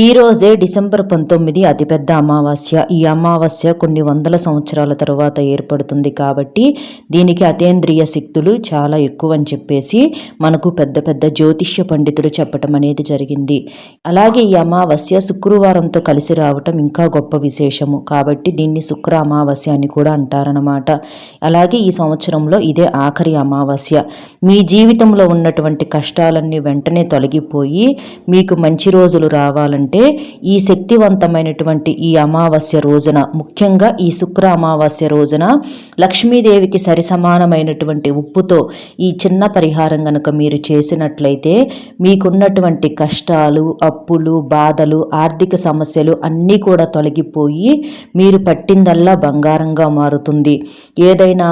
ఈ రోజే డిసెంబర్ పంతొమ్మిది అతిపెద్ద అమావాస్య. ఈ అమావాస్య కొన్ని వందల సంవత్సరాల తరువాత ఏర్పడుతుంది కాబట్టి దీనికి అతేంద్రియ శక్తులు చాలా ఎక్కువ అని చెప్పేసి మనకు పెద్ద పెద్ద జ్యోతిష్య పండితులు చెప్పటం అనేది జరిగింది. అలాగే ఈ అమావాస్య శుక్రవారంతో కలిసి రావటం ఇంకా గొప్ప విశేషము. కాబట్టి దీన్ని శుక్ర అమావాస్య అని కూడా అంటారనమాట అలాగే ఈ సంవత్సరంలో ఇదే ఆఖరి అమావాస్య. మీ జీవితంలో ఉన్నటువంటి కష్టాలన్నీ వెంటనే తొలగిపోయి మీకు మంచి రోజులు రావాలని అంటే ఈ శక్తివంతమైనటువంటి ఈ అమావాస్య రోజున ముఖ్యంగా ఈ శుక్ర అమావాస్య రోజున లక్ష్మీదేవికి సరిసమానమైనటువంటి ఉప్పుతో ఈ చిన్న పరిహారం కనుక మీరు చేసినట్లయితే మీకున్నటువంటి కష్టాలు అప్పులు బాధలు ఆర్థిక సమస్యలు అన్నీ కూడా తొలగిపోయి మీరు పట్టిందల్లా బంగారంగా మారుతుంది. ఏదైనా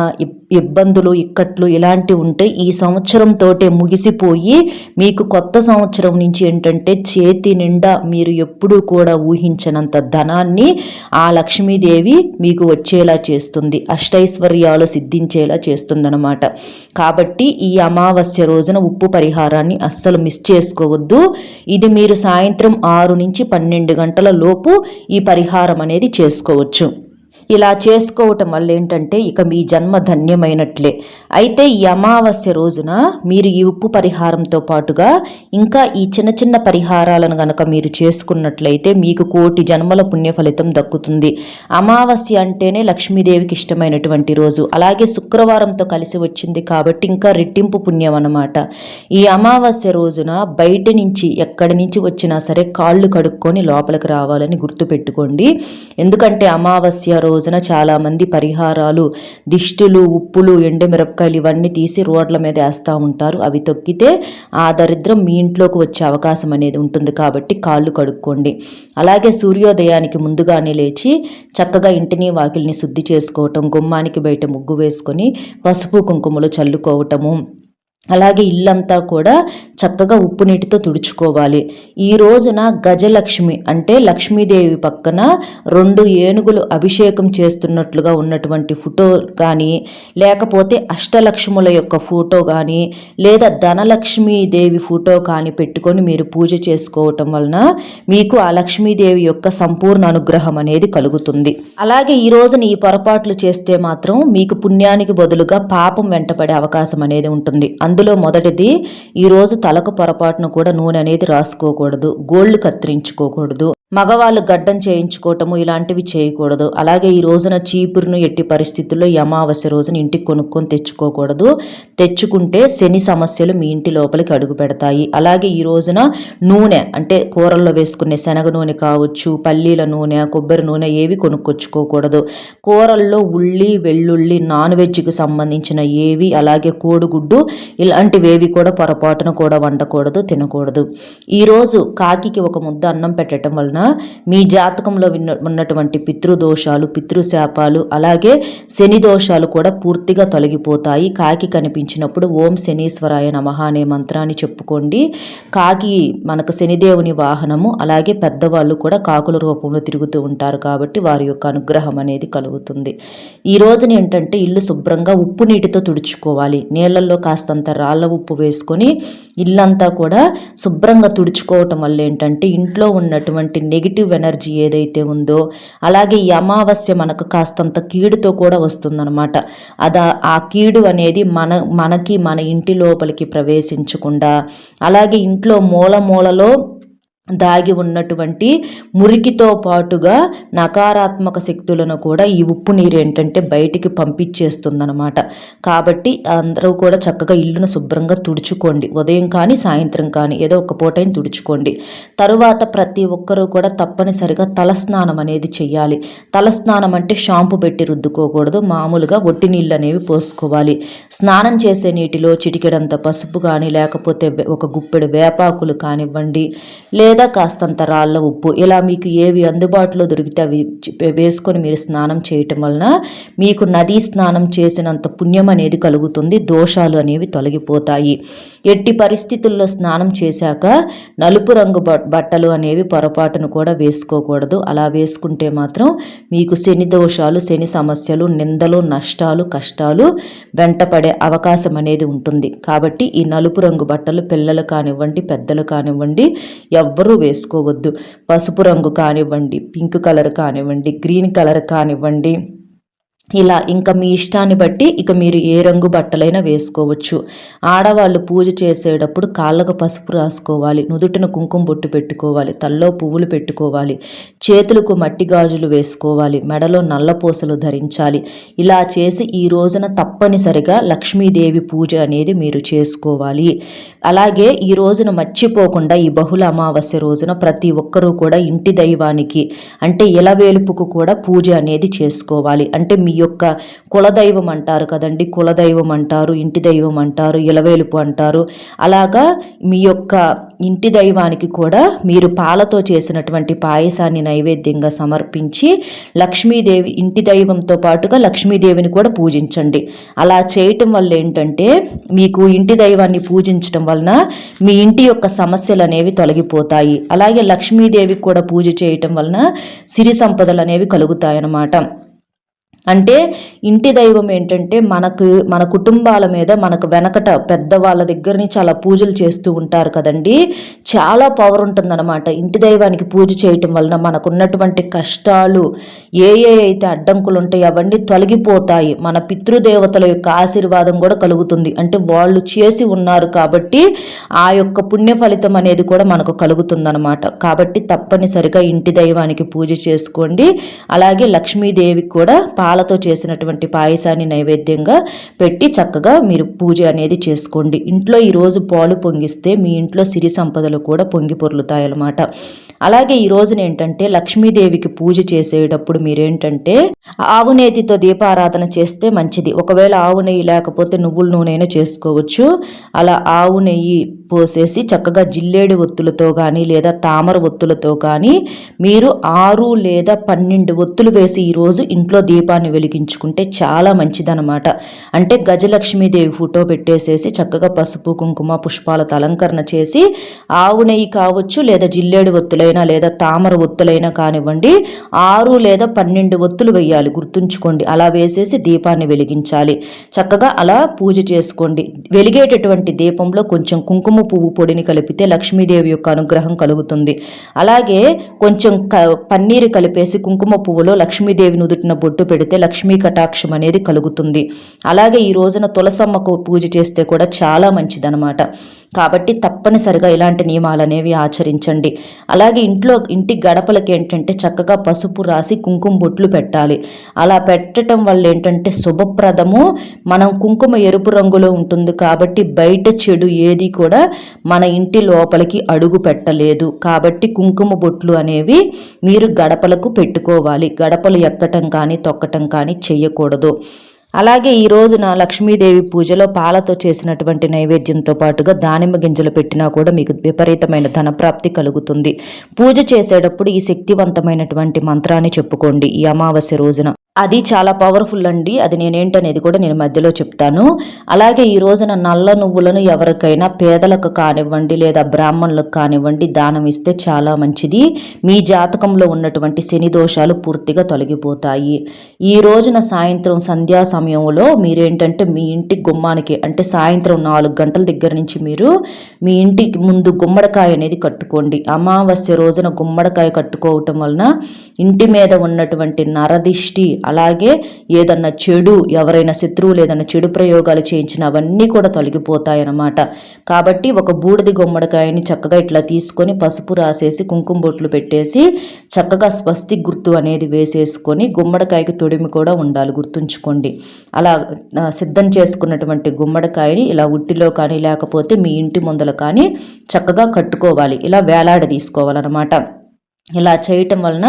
ఇబ్బందులు ఇక్కట్లు ఇలాంటివి ఉంటే ఈ సంవత్సరంతోటే ముగిసిపోయి మీకు కొత్త సంవత్సరం నుంచి ఏంటంటే చేతి నిండా మీరు ఎప్పుడూ కూడా ఊహించనంత ధనాన్ని ఆ లక్ష్మీదేవి మీకు వచ్చేలా చేస్తుంది అష్టైశ్వర్యాలు సిద్ధించేలా చేస్తుందనమాట కాబట్టి ఈ అమావాస్య రోజున ఉప్పు పరిహారాన్ని అస్సలు మిస్ చేసుకోవద్దు. ఇది మీరు సాయంత్రం ఆరు నుంచి పన్నెండు గంటల లోపు ఈ పరిహారం అనేది చేసుకోవచ్చు. ఇలా చేసుకోవటం వల్ల ఏంటంటే ఇక మీ జన్మ ధన్యమైనట్లే. అయితే ఈ అమావాస్య రోజున మీరు ఈ ఉప్పు పరిహారంతో పాటుగా ఇంకా ఈ చిన్న చిన్న పరిహారాలను గనక మీరు చేసుకున్నట్లయితే మీకు కోటి జన్మల పుణ్య ఫలితం దక్కుతుంది. అమావాస్య అంటేనే లక్ష్మీదేవికి ఇష్టమైనటువంటి రోజు. అలాగే శుక్రవారంతో కలిసి వచ్చింది కాబట్టి ఇంకా రెట్టింపు పుణ్యం అన్నమాట. ఈ అమావాస్య రోజున బయట నుంచి ఎక్కడి నుంచి వచ్చినా సరే కాళ్ళు కడుక్కొని లోపలికి రావాలని గుర్తుపెట్టుకోండి. ఎందుకంటే అమావాస్య రోజు రోజున చాలామంది పరిహారాలు దిష్టులు ఉప్పులు ఎండుమిరపకాయలు ఇవన్నీ తీసి రోడ్ల మీద వేస్తూ ఉంటారు. అవి తొక్కితే ఆ దరిద్రం మీ ఇంట్లోకి వచ్చే అవకాశం అనేది ఉంటుంది కాబట్టి కాళ్ళు కడుక్కోండి. అలాగే సూర్యోదయానికి ముందుగానే లేచి చక్కగా ఇంటిని వాకిల్ని శుద్ధి చేసుకోవటం గుమ్మానికి బయట ముగ్గు వేసుకొని పసుపు కుంకుమలు చల్లుకోవటము అలాగే ఇల్లంతా కూడా చక్కగా ఉప్పు నీటితో తుడుచుకోవాలి. ఈ రోజున గజలక్ష్మి అంటే లక్ష్మీదేవి పక్కన రెండు ఏనుగులు అభిషేకం చేస్తున్నట్లుగా ఉన్నటువంటి ఫోటో కానీ లేకపోతే అష్టలక్ష్ముల యొక్క ఫోటో కానీ లేదా ధనలక్ష్మీదేవి ఫోటో కానీ పెట్టుకొని మీరు పూజ చేసుకోవటం వలన మీకు ఆ లక్ష్మీదేవి యొక్క సంపూర్ణ అనుగ్రహం అనేది కలుగుతుంది. అలాగే ఈ రోజున ఈ పొరపాట్లు చేస్తే మాత్రం మీకు పుణ్యానికి బదులుగా పాపం వెంటపడే అవకాశం అనేది ఉంటుంది. అందులో మొదటిది ఈరోజు తలకు పొరపాటున కూడా నూనె అనేది రాసుకోకూడదు గోల్డ్ కత్తిరించుకోకూడదు. మగవాళ్ళు గడ్డం చేయించుకోవటము ఇలాంటివి చేయకూడదు. అలాగే ఈ రోజున చీపురును ఎట్టి పరిస్థితుల్లో అమావాస్య రోజున ఇంటికి కొనుక్కొని తెచ్చుకోకూడదు. తెచ్చుకుంటే శని సమస్యలు మీ ఇంటి లోపలికి అడుగు పెడతాయి. అలాగే ఈ రోజున నూనె అంటే కూరల్లో వేసుకునే శనగ నూనె కావచ్చు పల్లీల నూనె కొబ్బరి నూనె ఏవి కొనుక్కొచ్చుకోకూడదు. కూరల్లో ఉల్లి వెల్లుల్లి నాన్ వెజ్కి సంబంధించిన ఏవి అలాగే కోడిగుడ్డు ఇలాంటివి ఏవి కూడా పొరపాటున కూడా వండకూడదు తినకూడదు. ఈరోజు కాకి ఒక ముద్ద అన్నం పెట్టడం వలన మీ జాతకంలో విన్న ఉన్నటువంటి పితృదోషాలు పితృశాపాలు అలాగే శని దోషాలు కూడా పూర్తిగా తొలగిపోతాయి. కాకి కనిపించినప్పుడు ఓం శనీశ్వరాయ నమః అనే మంత్రాన్ని చెప్పుకోండి. కాకి మనకు శనిదేవుని వాహనము అలాగే పెద్దవాళ్ళు కూడా కాకుల రూపంలో తిరుగుతూ ఉంటారు కాబట్టి వారి యొక్క అనుగ్రహం అనేది కలుగుతుంది. ఈ రోజున ఏంటంటే ఇల్లు శుభ్రంగా ఉప్పు నీటితో తుడుచుకోవాలి. నీళ్ళల్లో కాస్తంత రాళ్ళ ఉప్పు వేసుకొని ఇల్లంతా కూడా శుభ్రంగా తుడుచుకోవటం వల్ల ఏంటంటే ఇంట్లో ఉన్నటువంటి నెగిటివ్ ఎనర్జీ ఏదైతే ఉందో అలాగే ఈ అమావాస్య మనకు కాస్తంత కీడుతో కూడా వస్తుందన్నమాట. అది ఆ కీడు అనేది మన మనకి మన ఇంటి లోపలికి ప్రవేశించకుండా అలాగే ఇంట్లో మూల మూలలో దాగి ఉన్నటువంటి మురికితో పాటుగా నకారాత్మక శక్తులను కూడా ఈ ఉప్పు నీరు ఏంటంటే బయటికి పంపించేస్తుందనమాట కాబట్టి అందరూ కూడా చక్కగా ఇల్లును శుభ్రంగా తుడుచుకోండి. ఉదయం కానీ సాయంత్రం కానీ ఏదో ఒక పూటైన తుడుచుకోండి. తరువాత ప్రతి ఒక్కరూ కూడా తప్పనిసరిగా తలస్నానం అనేది చేయాలి. తలస్నానం అంటే షాంపు పెట్టి రుద్దుకోకూడదు. మామూలుగా ఒట్టి నీళ్ళు అనేవి పోసుకోవాలి. స్నానం చేసే నీటిలో చిటికెడంత పసుపు కానీ లేకపోతే ఒక గుప్పెడు వేపాకులు కానివ్వండి లేదా లేదా కాస్తంత రాళ్ళ ఉప్పు. ఇలా మీకు ఏవి అందుబాటులో దొరికితే అవి వేసుకొని మీరు స్నానం చేయటం వలన మీకు నదీ స్నానం చేసినంత పుణ్యం అనేది కలుగుతుంది. దోషాలు అనేవి తొలగిపోతాయి. ఎట్టి పరిస్థితుల్లో స్నానం చేశాక నలుపు రంగు బట్టలు అనేవి పొరపాటును కూడా వేసుకోకూడదు. అలా వేసుకుంటే మాత్రం మీకు శని దోషాలు శని సమస్యలు నిందలు నష్టాలు కష్టాలు వెంటపడే అవకాశం అనేది ఉంటుంది. కాబట్టి ఈ నలుపు రంగు బట్టలు పిల్లలు కానివ్వండి పెద్దలు కానివ్వండి ఎవ్వరూ ఎవ్వరూ వేసుకోవద్దు. పసుపు రంగు కానివ్వండి పింక్ కలర్ కానివ్వండి గ్రీన్ కలర్ కానివ్వండి. ఇలా ఇంకా మీ ఇష్టాన్ని బట్టి ఇక మీరు ఏ రంగు బట్టలైనా వేసుకోవచ్చు. ఆడవాళ్ళు పూజ చేసేటప్పుడు కాళ్ళకు పసుపు రాసుకోవాలి నుదుటిన కుంకుమ బొట్టు పెట్టుకోవాలి తల్లో పువ్వులు పెట్టుకోవాలి చేతులకు మట్టి గాజులు వేసుకోవాలి మెడలో నల్ల పూసలు ధరించాలి. ఇలా చేసి ఈ రోజున తప్పనిసరిగా లక్ష్మీదేవి పూజ అనేది మీరు చేసుకోవాలి. అలాగే ఈ రోజున మర్చిపోకుండా ఈ బహుళ అమావాస్య రోజున ప్రతి ఒక్కరూ కూడా ఇంటి దైవానికి అంటే ఇలవేలుపుకు కూడా పూజ అనేది చేసుకోవాలి. అంటే మీ యొక్క కులదైవం అంటారు కదండి. కులదైవం అంటారు ఇంటి దైవం అంటారు ఇలవేలుపు అంటారు. అలాగా మీ యొక్క ఇంటి దైవానికి కూడా మీరు పాలతో చేసినటువంటి పాయసాన్ని నైవేద్యంగా సమర్పించి లక్ష్మీదేవి ఇంటి దైవంతో పాటుగా లక్ష్మీదేవిని కూడా పూజించండి. అలా చేయటం వల్ల ఏంటంటే మీకు ఇంటి దైవాన్ని పూజించటం వలన మీ ఇంటి యొక్క సమస్యలు అనేవి తొలగిపోతాయి. అలాగే లక్ష్మీదేవికి కూడా పూజ చేయటం వలన సిరి సంపదలు అనేవి కలుగుతాయన్నమాట. అంటే ఇంటి దైవం ఏంటంటే మనకు మన కుటుంబాల మీద మనకు వెనకట పెద్దవాళ్ళ దగ్గర నుంచి అలా పూజలు చేస్తూ ఉంటారు కదండి. చాలా పవర్ ఉంటుందన్నమాట. ఇంటి దైవానికి పూజ చేయటం వలన మనకు ఉన్నటువంటి కష్టాలు ఏ ఏ అయితే అడ్డంకులు ఉంటాయి అవన్నీ తొలగిపోతాయి. మన పితృదేవతల యొక్క ఆశీర్వాదం కూడా కలుగుతుంది. అంటే వాళ్ళు చేసి ఉన్నారు కాబట్టి ఆ యొక్క పుణ్య ఫలితం అనేది కూడా మనకు కలుగుతుందన్నమాట. కాబట్టి తప్పనిసరిగా ఇంటి దైవానికి పూజ చేసుకోండి. అలాగే లక్ష్మీదేవికి కూడా పాలతో చేసినటువంటి పాయసాన్ని నైవేద్యంగా పెట్టి చక్కగా మీరు పూజ అనేది చేసుకోండి. ఇంట్లో ఈరోజు పాలు పొంగిస్తే మీ ఇంట్లో సిరి సంపదలు కూడా పొంగి పొర్లుతాయన్నమాట. అలాగే ఈ రోజున ఏంటంటే లక్ష్మీదేవికి పూజ చేసేటప్పుడు మీరేంటంటే ఆవు నేతితో దీపారాధన చేస్తే మంచిది. ఒకవేళ ఆవు నెయ్యి లేకపోతే నువ్వుల నూనె చేసుకోవచ్చు. అలా ఆవు నెయ్యి పోసేసి చక్కగా జిల్లేడు ఒత్తులతో కానీ లేదా తామర ఒత్తులతో కానీ మీరు ఆరు లేదా పన్నెండు ఒత్తులు వేసి ఈరోజు ఇంట్లో దీపాన్ని వెలిగించుకుంటే చాలా మంచిదనమాట అంటే గజలక్ష్మీదేవి ఫోటో పెట్టేసేసి చక్కగా పసుపు కుంకుమ పుష్పాలతో అలంకరణ చేసి ఆవు నెయ్యి కావచ్చు లేదా జిల్లేడు ఒత్తులైనా లేదా తామర ఒత్తులైనా కానివ్వండి ఆరు లేదా పన్నెండు ఒత్తులు వేయాలి గుర్తుంచుకోండి అలా వేసేసి దీపాన్ని వెలిగించాలి. చక్కగా అలా పూజ చేసుకోండి. వెలిగేటటువంటి దీపంలో కొంచెం కుంకుమ పువ్వు పొడిని కలిపితే లక్ష్మీదేవి యొక్క అనుగ్రహం కలుగుతుంది. అలాగే కొంచెం పన్నీరు కలిపేసి కుంకుమ పువ్వులో లక్ష్మీదేవి నుదుటిన బొట్టు పెడితే లక్ష్మీ కటాక్షం అనేది కలుగుతుంది. అలాగే ఈ రోజున తులసమ్మకు పూజ చేస్తే కూడా చాలా మంచిదనమాట కాబట్టి తప్పనిసరిగా ఇలాంటి నియమాలు అనేవి ఆచరించండి. అలాగే ఇంట్లో ఇంటి గడపలకి ఏంటంటే చక్కగా పసుపు రాసి కుంకుమ బొట్లు పెట్టాలి. అలా పెట్టడం వల్ల ఏంటంటే శుభప్రదము. మనం కుంకుమ ఎరుపు రంగులో ఉంటుంది కాబట్టి బయట చెడు ఏది కూడా మన ఇంటి లోపలికి అడుగు పెట్టలేదు. కాబట్టి కుంకుమ బొట్లు అనేవి మీరు గడపలకు పెట్టుకోవాలి. గడపలు ఎక్కటం కానీ తొక్కటం కానీ చెయ్యకూడదు అలాగే ఈ రోజున లక్ష్మీదేవి పూజలో పాలతో చేసినటువంటి నైవేద్యంతో పాటుగా దానిమ్మ గింజలు పెట్టినా కూడా మీకు విపరీతమైన ధనప్రాప్తి కలుగుతుంది. పూజ చేసేటప్పుడు ఈ శక్తివంతమైనటువంటి మంత్రాన్ని చెప్పుకోండి ఈ అమావాస్య రోజున. అది చాలా పవర్ఫుల్ అండి. అది నేనేంటనేది కూడా నేను మధ్యలో చెప్తాను. అలాగే ఈ రోజున నల్ల నువ్వులను ఎవరికైనా పేదలకు కానివ్వండి లేదా బ్రాహ్మణులకు కానివ్వండి దానం ఇస్తే చాలా మంచిది. మీ జాతకంలో ఉన్నటువంటి శని దోషాలు పూర్తిగా తొలగిపోతాయి. ఈ రోజున సాయంత్రం సంధ్యా సమయంలో మీరేంటంటే మీ ఇంటి గుమ్మానికి అంటే సాయంత్రం నాలుగు గంటల దగ్గర నుంచి మీరు మీ ఇంటికి ముందు గుమ్మడికాయ అనేది కట్టుకోండి. అమావాస్య రోజున గుమ్మడికాయ కట్టుకోవటం వలన ఇంటి మీద ఉన్నటువంటి నరదిష్టి అలాగే ఏదన్నా చెడు ఎవరైనా శత్రువులు ఏదన్నా చెడు ప్రయోగాలు చేయించిన అవన్నీ కూడా తొలగిపోతాయన్నమాట. కాబట్టి ఒక బూడిది గుమ్మడికాయని చక్కగా ఇట్లా తీసుకొని పసుపు రాసేసి కుంకుమ బొట్లు పెట్టేసి చక్కగా స్వస్తి గుర్తు అనేది వేసేసుకొని గుమ్మడికాయకి తొడిమి కూడా ఉండాలి గుర్తుంచుకోండి. అలా సిద్ధం చేసుకున్నటువంటి గుమ్మడికాయని ఇలా ఉట్టిలో కానీ లేకపోతే మీ ఇంటి ముందల కానీ చక్కగా కట్టుకోవాలి. ఇలా వేలాడ తీసుకోవాలన్నమాట ఇలా చేయటం వలన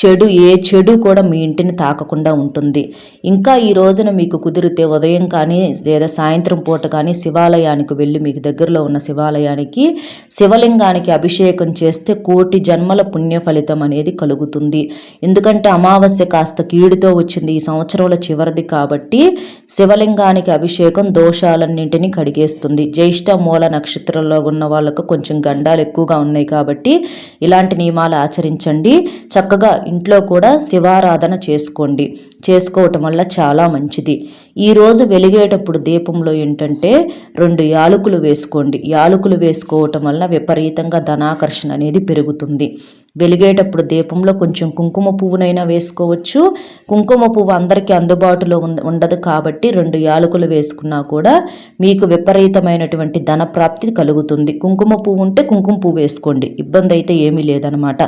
చెడు ఏ చెడు కూడా మీ ఇంటిని తాకకుండా ఉంటుంది. ఇంకా ఈ రోజున మీకు కుదిరితే ఉదయం కానీ లేదా సాయంత్రం పూట కానీ శివాలయానికి వెళ్ళి మీకు దగ్గరలో ఉన్న శివాలయానికి శివలింగానికి అభిషేకం చేస్తే కోటి జన్మల పుణ్య ఫలితం అనేది కలుగుతుంది. ఎందుకంటే అమావాస్య కాస్త కీడుతో వచ్చింది ఈ సంవత్సరంలో చివరిది కాబట్టి శివలింగానికి అభిషేకం దోషాలన్నింటినీ కడిగేస్తుంది. జ్యేష్ఠ మూల నక్షత్రంలో ఉన్న వాళ్ళకు కొంచెం గండాలు ఎక్కువగా ఉన్నాయి కాబట్టి ఇలాంటి నియమాలు ఆచ ఆచరించండి. చక్కగా ఇంట్లో కూడా శివారాధన చేసుకోండి. చేసుకోవటం వల్ల చాలా మంచిది. ఈరోజు వెలిగేటప్పుడు దీపంలో ఏంటంటే రెండు యాలకులు వేసుకోండి. యాలకులు వేసుకోవటం వల్ల విపరీతంగా ధనాకర్షణ అనేది పెరుగుతుంది. వెలిగేటప్పుడు దీపంలో కొంచెం కుంకుమ పువ్వునైనా వేసుకోవచ్చు. కుంకుమ పువ్వు అందరికీ అందుబాటులో ఉండదు కాబట్టి రెండు యాలకులు వేసుకున్నా కూడా మీకు విపరీతమైనటువంటి ధన ప్రాప్తి కలుగుతుంది. కుంకుమ పువ్వు ఉంటే కుంకుమ పువ్వు వేసుకోండి. ఇబ్బంది అయితే ఏమీ లేదనమాట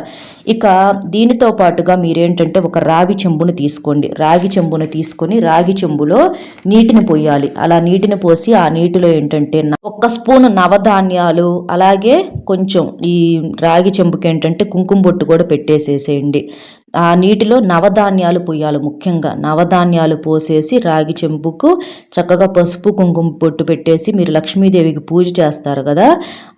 ఇక దీనితో పాటుగా మీరేంటంటే ఒక రావి చెంబును తీసుకోండి. రాగి చెంబును తీసుకొని రాగి చెంబులో నీటిని పోయాలి. అలా నీటిని పోసి ఆ నీటిలో ఏంటంటే ఒక్క స్పూన్ నవధాన్యాలు అలాగే కొంచెం ఈ రాగి చెంబుకి ఏంటంటే కుంకుమ బొట్టు కూడా పెట్టేసేసేయండి. ఆ నీటిలో నవధాన్యాలు పోయాలి ముఖ్యంగా. నవధాన్యాలు పోసేసి రాగి చెంబుకు చక్కగా పసుపు కుంకుమ పొట్టు పెట్టేసి మీరు లక్ష్మీదేవికి పూజ చేస్తారు కదా.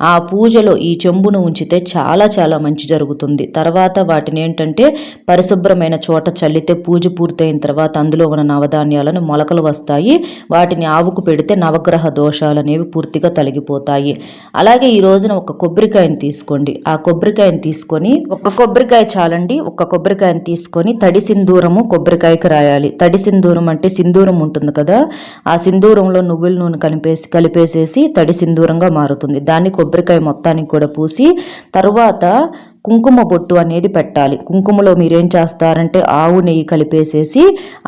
ఆ పూజలో ఈ చెంబును ఉంచితే చాలా చాలా మంచి జరుగుతుంది. తర్వాత వాటిని ఏంటంటే పరిశుభ్రమైన చోట చల్లితే పూజ పూర్తయిన తర్వాత అందులో ఉన్న నవధాన్యాలను మొలకలు వస్తాయి. వాటిని ఆవుకు పెడితే నవగ్రహ దోషాలు అనేవి పూర్తిగా తొలగిపోతాయి. అలాగే ఈ రోజున ఒక కొబ్బరికాయని తీసుకోండి. ఆ కొబ్బరికాయని తీసుకొని ఒక కొబ్బరికాయ చాలండి ఒక కొబ్బరికాయ కొబ్బరికాయని తీసుకొని తడి సింధూరము కొబ్బరికాయకి రాయాలి. తడి సింధూరం అంటే సింధూరం ఉంటుంది కదా ఆ సింధూరంలో నువ్వుల నూనె కలిపేసి కలిపేసేసి తడి సింధూరంగా మారుతుంది. దాన్ని కొబ్బరికాయ మొత్తానికి కూడా పూసి తర్వాత కుంకుమ బొట్టు అనేది పెట్టాలి. కుంకుమలో మీరేం చేస్తారంటే ఆవు నెయ్యి కలిపేసేసి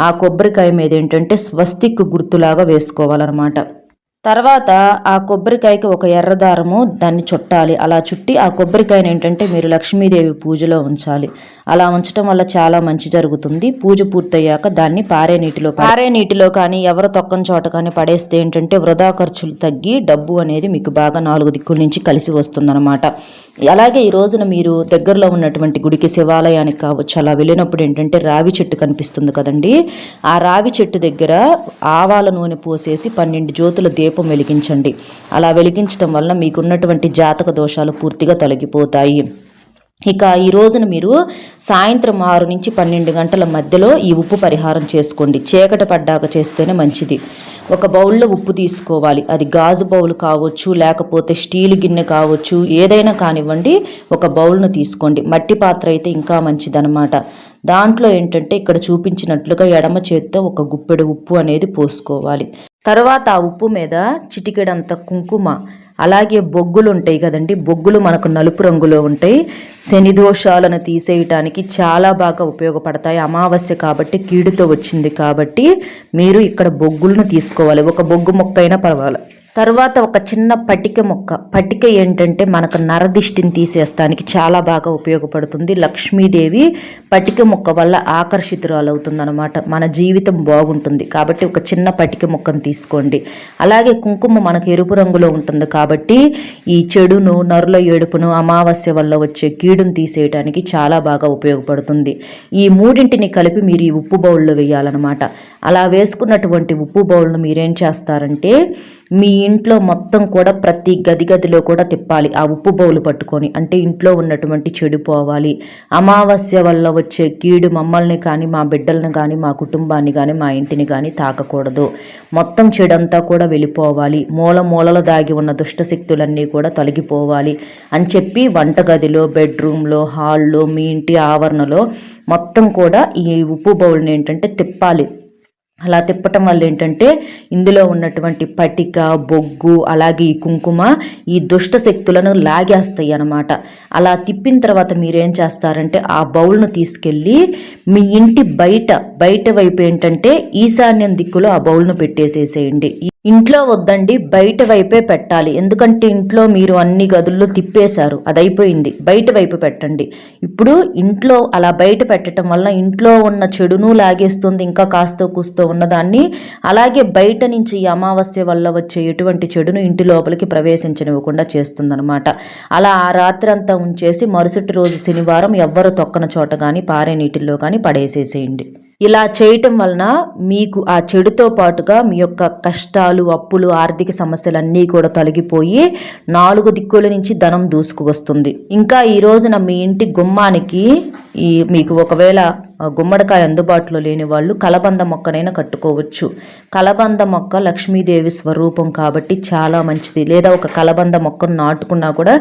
ఆ కొబ్బరికాయ మీద ఏంటంటే స్వస్తిక్ గుర్తులాగా వేసుకోవాలన్నమాట. తర్వాత ఆ కొబ్బరికాయకి ఒక ఎర్రదారము దాన్ని చుట్టాలి. అలా చుట్టి ఆ కొబ్బరికాయని ఏంటంటే మీరు లక్ష్మీదేవి పూజలో ఉంచాలి. అలా ఉంచడం వల్ల చాలా మంచి జరుగుతుంది. పూజ పూర్తయ్యాక దాన్ని పారే నీటిలో పారే నీటిలో కానీ ఎవరు తొక్కని చోట కానీ పడేస్తే ఏంటంటే వృధా ఖర్చులు తగ్గి డబ్బు అనేది మీకు బాగా నాలుగు దిక్కుల నుంచి కలిసి వస్తుందన్నమాట. అలాగే ఈ రోజున మీరు దగ్గరలో ఉన్నటువంటి గుడికి శివాలయానికి కావచ్చు అలా వెళ్ళినప్పుడు ఏంటంటే రావి చెట్టు కనిపిస్తుంది కదండి. ఆ రావి చెట్టు దగ్గర ఆవాల నూనె పోసేసి పన్నెండు జ్యోతుల దీప దీపం వెలిగించండి అలా వెలిగించడం వల్ల మీకున్నటువంటి జాతక దోషాలు పూర్తిగా తొలగిపోతాయి. ఇక ఈ రోజున మీరు సాయంత్రం ఆరు నుంచి పన్నెండు గంటల మధ్యలో ఈ ఉప్పు పరిహారం చేసుకోండి. చీకట పడ్డాక చేస్తేనే మంచిది. ఒక బౌల్లో ఉప్పు తీసుకోవాలి. అది గాజు బౌల్ కావచ్చు లేకపోతే స్టీల్ గిన్నె కావచ్చు ఏదైనా కానివ్వండి ఒక బౌల్ను తీసుకోండి. మట్టి పాత్ర అయితే ఇంకా మంచిదనమాట దాంట్లో ఏంటంటే ఇక్కడ చూపించినట్లుగా ఎడమ చేత్తో ఒక గుప్పెడు ఉప్పు అనేది పోసుకోవాలి. తర్వాత ఆ ఉప్పు మీద చిటికెడంత కుంకుమ. అలాగే బొగ్గులు ఉంటాయి కదండి బొగ్గులు మనకు నలుపు రంగులో ఉంటాయి. శని దోషాలను తీసేయటానికి చాలా బాగా ఉపయోగపడతాయి. అమావాస్య కాబట్టి కీడుతో వచ్చింది కాబట్టి మీరు ఇక్కడ బొగ్గులను తీసుకోవాలి. ఒక బొగ్గు మొక్క అయినా పర్వాలేదు తర్వాత ఒక చిన్న పటిక మొక్క. పటిక ఏంటంటే మనకు నరదిష్టిని తీసేస్తానికి చాలా బాగా ఉపయోగపడుతుంది. లక్ష్మీదేవి పటిక మొక్క వల్ల ఆకర్షితురాలవుతుందనమాట మన జీవితం బాగుంటుంది. కాబట్టి ఒక చిన్న పటిక మొక్కను తీసుకోండి. అలాగే కుంకుమ మనకు ఎరుపు రంగులో ఉంటుంది కాబట్టి ఈ చెడును నరుల ఏడుపును అమావాస్య వల్ల వచ్చే కీడును తీసేయడానికి చాలా బాగా ఉపయోగపడుతుంది. ఈ మూడింటిని కలిపి మీరు ఈ ఉప్పు బౌల్లో వేయాలన్నమాట. అలా వేసుకున్నటువంటి ఉప్పు బౌల్ను మీరేం చేస్తారంటే మీ ఇంట్లో మొత్తం కూడా ప్రతి గది గదిలో కూడా తిప్పాలి. ఆ ఉప్పు బౌలు పట్టుకొని అంటే ఇంట్లో ఉన్నటువంటి చెడు పోవాలి. అమావాస్య వల్ల వచ్చే కీడు మమ్మల్ని కానీ మా బిడ్డలను కానీ మా కుటుంబాన్ని కానీ మా ఇంటిని కానీ తాకకూడదు. మొత్తం చెడంతా కూడా వెళ్ళిపోవాలి. మూల మూలలు దాగి ఉన్న దుష్టశక్తులన్నీ కూడా తొలగిపోవాలి అని చెప్పి వంటగదిలో బెడ్రూమ్లో హాల్లో మీ ఇంటి ఆవరణలో మొత్తం కూడా ఈ ఉప్పు బౌల్ని ఏంటంటే తిప్పాలి. అలా తిప్పటం వల్ల ఏంటంటే ఇందులో ఉన్నటువంటి పటిక బొగ్గు అలాగే ఈ కుంకుమ ఈ దుష్ట శక్తులను లాగేస్తాయి అన్నమాట. అలా తిప్పిన తర్వాత మీరేం చేస్తారంటే ఆ బౌల్ను తీసుకెళ్ళి మీ ఇంటి బయట బయట వైపు ఏంటంటే ఈశాన్యం దిక్కులో ఆ బౌల్ను పెట్టేసేసేయండి. ఇంట్లో వద్దండి బయట వైపే పెట్టాలి. ఎందుకంటే ఇంట్లో మీరు అన్ని గదుల్లో తిప్పేశారు. అది అయిపోయింది బయట వైపు పెట్టండి. ఇప్పుడు ఇంట్లో అలా బయట పెట్టడం వల్ల ఇంట్లో ఉన్న చెడును లాగేస్తుంది ఇంకా కాస్తో కూస్తో ఉన్నదాన్ని. అలాగే బయట నుంచి ఈ అమావాస్య వల్ల వచ్చే ఎటువంటి చెడును ఇంటి లోపలికి ప్రవేశించనివ్వకుండా చేస్తుందనమాట అలా ఆ రాత్రి అంతా ఉంచేసి మరుసటి రోజు శనివారం ఎవ్వరు తొక్కన చోట కానీ పారే నీటిల్లో కానీ పడేసేసేయండి. ఇలా చేయటం వలన మీకు ఆ చెడుతో పాటుగా మీ యొక్క కష్టాలు అప్పులు ఆర్థిక సమస్యలు అన్నీ కూడా తొలగిపోయి నాలుగు దిక్కుల నుంచి ధనం దూసుకు వస్తుంది ఇంకా ఈ రోజున మీ ఇంటి గుమ్మానికి ఈ మీకు ఒకవేళ గుమ్మడికాయ అందుబాటులో లేని వాళ్ళు కలబంద మొక్కనైనా కట్టుకోవచ్చు. కలబంద మొక్క లక్ష్మీదేవి స్వరూపం కాబట్టి చాలా మంచిది. లేదా ఒక కలబంద మొక్కను నాటుకున్నా కూడా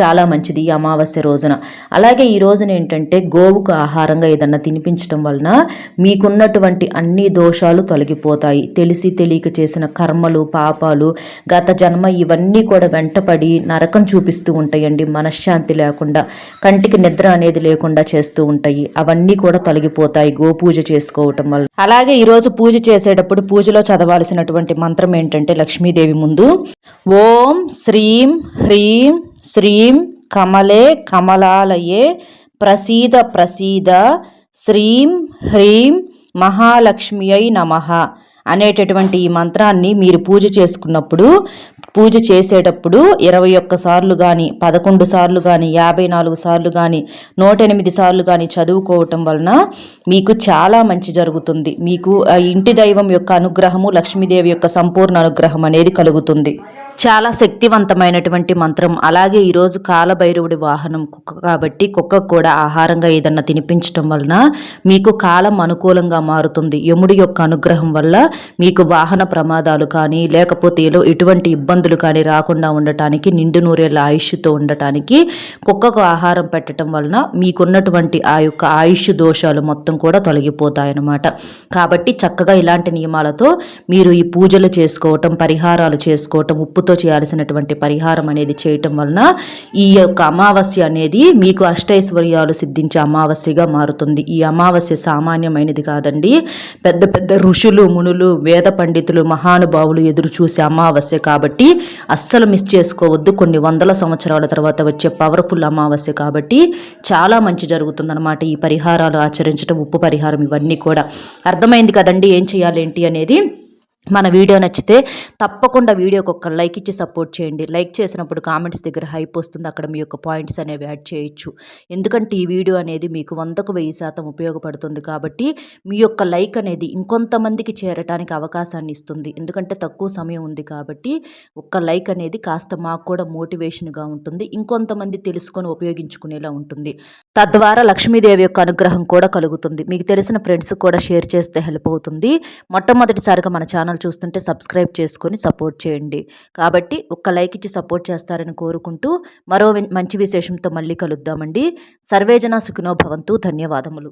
చాలా మంచిది ఈ అమావాస్య రోజున. అలాగే ఈ రోజున ఏంటంటే గోవుకు ఆహారంగా ఏదన్నా తినిపించడం వలన మీకున్నటువంటి అన్ని దోషాలు తొలగిపోతాయి. తెలిసి తెలియక చేసిన కర్మలు పాపాలు గత జన్మ ఇవన్నీ కూడా వెంటపడి నరకం చూపిస్తూ ఉంటాయండి. మనశ్శాంతి లేకుండా కంటికి నిద్ర అనేది లేకుండా చేస్తూ ఉంటాయి. అవన్నీ కూడా తొలగి తొలగిపోతాయి గోపూజ చేసుకోవటం వల్ల. అలాగే ఈరోజు పూజ చేసేటప్పుడు పూజలో చదవాల్సినటువంటి మంత్రం ఏంటంటే లక్ష్మీదేవి ముందు ఓం శ్రీం హ్రీం శ్రీం కమలే కమలాలయే ప్రసీద ప్రసీద శ్రీం హ్రీం మహాలక్ష్మియై నమః అనేటటువంటి ఈ మంత్రాన్ని మీరు పూజ చేసుకున్నప్పుడు పూజ చేసేటప్పుడు ఇరవై ఒక్క సార్లు కానీ పదకొండు సార్లు కానీ యాభై నాలుగు సార్లు కానీ నూట ఎనిమిది సార్లు కానీ చదువుకోవటం వలన మీకు చాలా మంచి జరుగుతుంది. మీకు ఆ ఇంటి దైవం యొక్క అనుగ్రహము లక్ష్మీదేవి యొక్క సంపూర్ణ అనుగ్రహం అనేది కలుగుతుంది. చాలా శక్తివంతమైనటువంటి మంత్రం. అలాగే ఈరోజు కాలభైరవుడి వాహనం కుక్క కాబట్టి కుక్కకు కూడా ఆహారంగా ఏదన్నా తినిపించడం వలన మీకు కాలం అనుకూలంగా మారుతుంది. యముడి యొక్క అనుగ్రహం వల్ల మీకు వాహన ప్రమాదాలు కానీ లేకపోతే ఎటువంటి ఇబ్బందులు కానీ రాకుండా ఉండటానికి నిండు నూరేళ్ళ ఆయుష్తో ఉండటానికి కుక్కకు ఆహారం పెట్టడం వలన మీకున్నటువంటి ఆ యొక్క ఆయుష్ దోషాలు మొత్తం కూడా తొలగిపోతాయన్నమాట. కాబట్టి చక్కగా ఇలాంటి నియమాలతో మీరు ఈ పూజలు చేసుకోవటం పరిహారాలు చేసుకోవటం ఉప్పుతో చేయాల్సినటువంటి పరిహారం అనేది చేయటం వలన ఈ యొక్క అమావాస్య అనేది మీకు అష్టైశ్వర్యాలు సిద్ధించే అమావాస్యగా మారుతుంది. ఈ అమావాస్య సామాన్యమైనది కాదండి. పెద్ద పెద్ద ఋషులు మునులు వేద పండితులు మహానుభావులు ఎదురు చూసే అమావాస్య కాబట్టి అస్సలు మిస్ చేసుకోవద్దు. కొన్ని వందల సంవత్సరాల తర్వాత వచ్చే పవర్ఫుల్ అమావాస్య కాబట్టి చాలా మంచి జరుగుతుందన్నమాట ఈ పరిహారాలు ఆచరించడం ఉప్పు పరిహారం ఇవన్నీ కూడా. అర్థమైంది కదండి ఏం చేయాలి ఏంటి అనేది? మన వీడియో నచ్చితే తప్పకుండా వీడియోకి ఒక లైక్ ఇచ్చి సపోర్ట్ చేయండి. లైక్ చేసినప్పుడు కామెంట్స్ దగ్గర హైప్ వస్తుంది. అక్కడ మీ యొక్క పాయింట్స్ అనేవి యాడ్ చేయొచ్చు. ఎందుకంటే ఈ వీడియో అనేది మీకు వందకు వెయ్యి శాతం ఉపయోగపడుతుంది కాబట్టి మీ యొక్క లైక్ అనేది ఇంకొంతమందికి చేరటానికి అవకాశాన్ని ఇస్తుంది. ఎందుకంటే తక్కువ సమయం ఉంది కాబట్టి ఒక్క లైక్ అనేది కాస్త మాకు కూడా మోటివేషన్గా ఉంటుంది. ఇంకొంతమంది తెలుసుకొని ఉపయోగించుకునేలా ఉంటుంది. తద్వారా లక్ష్మీదేవి యొక్క అనుగ్రహం కూడా కలుగుతుంది. మీకు తెలిసిన ఫ్రెండ్స్ కూడా షేర్ చేస్తే హెల్ప్ అవుతుంది. మొట్టమొదటిసారిగా మన ఛానల్ చూస్తుంటే సబ్స్క్రైబ్ చేసుకొని సపోర్ట్ చేయండి. కాబట్టి ఒక్క లైక్ ఇచ్చి సపోర్ట్ చేస్తారని కోరుకుంటూ మరో మంచి విశేషంతో మళ్ళీ కలుద్దామండి. సర్వేజన సుఖినో భవంతు. ధన్యవాదములు.